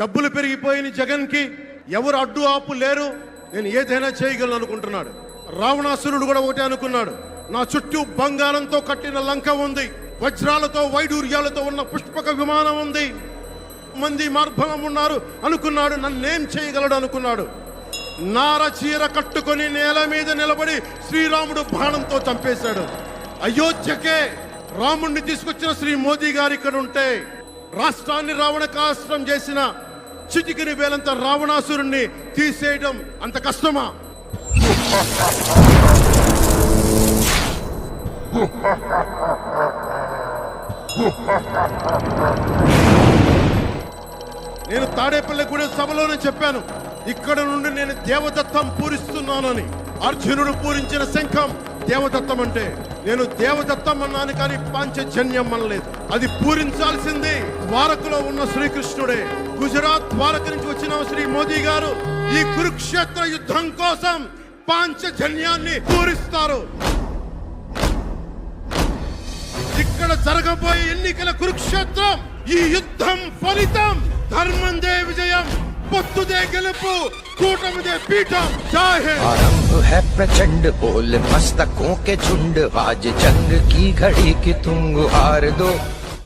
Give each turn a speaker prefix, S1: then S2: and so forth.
S1: డబ్బులు పెరిగిపోయిన జగన్కి ఎవరు అడ్డు ఆపు లేరు. నేను ఏదైనా చేయగలను అనుకుంటున్నాడు. రావణాసురుడు కూడా ఒకటే అనుకున్నాడు. నా చుట్టూ బంగారంతో కట్టిన లంక ఉంది. వజ్రాలతో వైడూర్యాలతో ఉన్న పుష్పక విమానం ఉంది. మంది మార్బలం ఉన్నారు అనుకున్నాడు. నన్నేం చేయగలడు అనుకున్నాడు. నార చీర కట్టుకొని నేల మీద నిలబడి శ్రీరాముడు బాణంతో చంపేశాడు. అయోధ్యకే రాముణ్ణి తీసుకొచ్చిన శ్రీ మోదీ గారు ఇక్కడ ఉంటే రాష్ట్రాన్ని రావణకాస్త్రం చేసిన చిటికిని వేలంత రావణాసురుణ్ణి తీసేయడం అంత కష్టమా? నేను తాడేపల్లిగూడెం సభలోనే చెప్పాను. ఇక్కడ నుండి నేను దేవదత్తం పూరిస్తున్నానని. అర్జునుడు పూరించిన శంఖం దేవదత్తం అంటే నేను దేవదత్తం అన్నాను కానీ పాంచజన్యం అనలేదు. అది పూరించాల్సింది. ద్వారకలో ఉన్న శ్రీకృష్ణుడే. గుజరాత్ ద్వారక నుంచి వచ్చిన శ్రీ మోదీ గారు ఈ కురుక్షేత్ర యుద్ధం కోసం పాంచజన్యాన్ని పూరిస్తారు. ఇక్కడ జరగబోయే ఎన్నికల కురుక్షేత్రం ఈ యుద్ధం ఫలితం. ధర్మం పొత్తుదే గెలుపు కూటమిదే పీఠం జై హింద్
S2: आरंभ है प्रचंड बोल मस्तकों के झुंड आज जंग की घड़ी की तुम हार दो